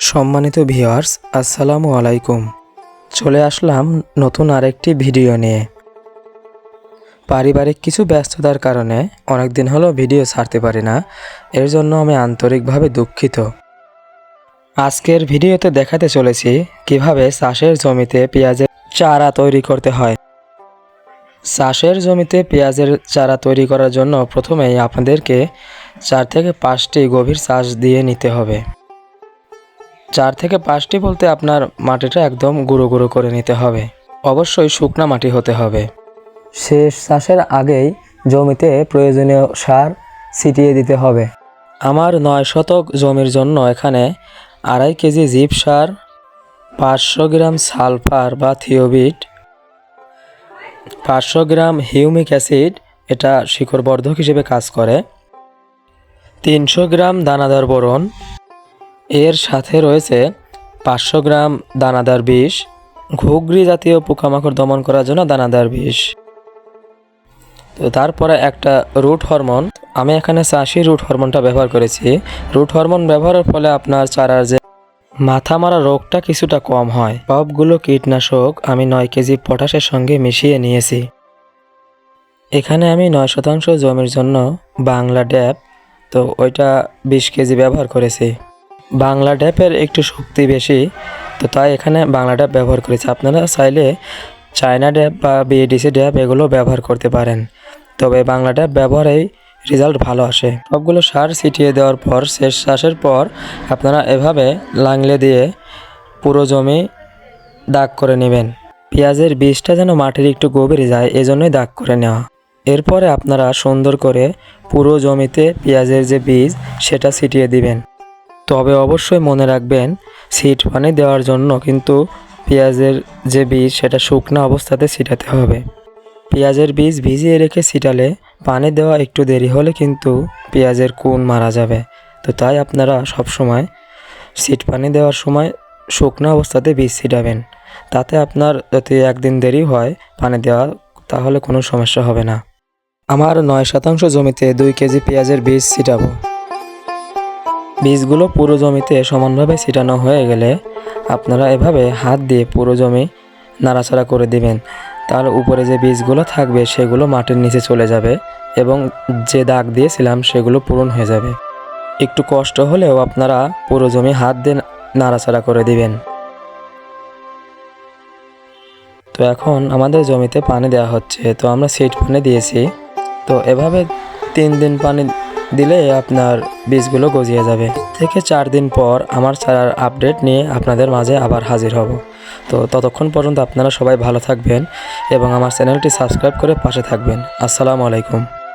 সম্মানিত ভিওয়ার্স আসসালামু আলাইকুম। চলে আসলাম নতুন আরেকটি ভিডিও নিয়ে। পারিবারিক কিছু ব্যস্ততার কারণে অনেক দিন হলো ভিডিও ছাড়তে পারি না, এর জন্য আমি আন্তরিকভাবে দুঃখিত। আজকের ভিডিওতে দেখাতে চলেছি কীভাবে চাষের জমিতে পেঁয়াজের চারা তৈরি করতে হয়। চাষের জমিতে পেঁয়াজের চারা তৈরি করার জন্য প্রথমেই আপনাদেরকে চার থেকে পাঁচটি গভীর চাষ দিয়ে নিতে হবে। চার থেকে পাঁচটি বলতে আপনার মাটিটা একদম গুঁড়ো গুঁড়ো করে নিতে হবে। অবশ্যই শুকনা মাটি হতে হবে। শেষ চাষের আগেই জমিতে প্রয়োজনীয় সার ছিটিয়ে দিতে হবে। আমার নয় শতক জমির জন্য এখানে আড়াই কেজি জিপ সার পাঁচশো গ্রাম সালফার বা থিওবিট পাঁচশো গ্রাম হিউমিক অ্যাসিড এটা শিকড়বর্ধক হিসেবে কাজ করে তিনশো গ্রাম দানাদার বোরন এর সাথে রয়েছে পাঁচশো গ্রাম দানাদার বিষ, ঘুগরি জাতীয় পোকামাকড় দমন করার জন্য দানাদার বিষ। তো তারপরে একটা রুট হরমোন। আমি এখানে চাষি রুট হরমোনটা ব্যবহার করেছি। রুট হরমোন ব্যবহারের ফলে আপনার চারার যে মাথা মারা রোগটা কিছুটা কম হয়। সবগুলো কীটনাশক আমি নয় কেজি পটাশের সঙ্গে মিশিয়ে নিয়েছি। এখানে আমি নয় শতাংশ জমির জন্য বাংলা ড্যাপ তো ওইটা বিশ কেজি ব্যবহার করেছি। বাংলা ড্যাপের একটু শক্তি বেশি, তো তাই এখানে বাংলা ট্যাপ ব্যবহার করেছি। আপনারা চাইলে চায়না ড্যাপ বা বিএডিসি ড্যাপ এগুলো ব্যবহার করতে পারেন। তবে বাংলা ট্যাপ ব্যবহারেই রেজাল্ট ভালো আসে। সবগুলো সার ছিটিয়ে দেওয়ার পর, শেষ শ্বাসের পর আপনারা এভাবে লাংলে দিয়ে পুরো জমি দাগ করে নেবেন। পেঁয়াজের বীজটা যেন মাটির একটু গভীরে যায়, এজন্যই দাগ করে নেওয়া। এরপরে আপনারা সুন্দর করে পুরো জমিতে পেঁয়াজের যে বীজ, সেটা ছিটিয়ে দিবেন। তবে অবশ্যই মনে রাখবেন সিট পানি দেওয়ার জন্য কিন্তু পেঁয়াজের যে বীজ সেটা শুকনো অবস্থাতে ছিটাতে হবে। পেঁয়াজের বীজ ভিজিয়ে রেখে ছিটালে পানি দেওয়া একটু দেরি হলে কিন্তু পেঁয়াজের কুন মারা যাবে। তো তাই আপনারা সব সময় সিট পানি দেওয়ার সময় শুকনো অবস্থাতে বীজ ছিটাবেন। তাতে আপনার যদি একদিন দেরি হয় পানি দেওয়া, তাহলে কোনো সমস্যা হবে না। আমার নয় শতাংশ জমিতে দুই কেজি পেঁয়াজের বীজ ছিটাবো। বীজগুলো পুরো জমিতে সমানভাবে ছিটানো হয়ে গেলে আপনারা এভাবে হাত দিয়ে পুরো জমি নাড়াচাড়া করে দিবেন। তার উপরে যে বীজগুলো থাকবে সেগুলো মাটির নিচে চলে যাবে এবং যে দাগ দিয়েছিলাম সেগুলো পূরণ হয়ে যাবে। একটু কষ্ট হলেও আপনারা পুরো জমি হাত দিয়ে নাড়াচাড়া করে দিবেন। তো এখন আমাদের জমিতে পানি দেওয়া হচ্ছে। তো আমরা সিট পানি দিয়েছি। তো এভাবে তিন দিন পানি দিলে আপনার বীজগুলো গজিয়ে যাবে। থেকে চার দিন পর আমার চারার আপডেট নিয়ে আপনাদের মাঝে আবার হাজির হব। তো ততক্ষণ পর্যন্ত আপনারা সবাই ভালো থাকবেন এবং আমার চ্যানেলটি সাবস্ক্রাইব করে পাশে থাকবেন। আসসালামু আলাইকুম।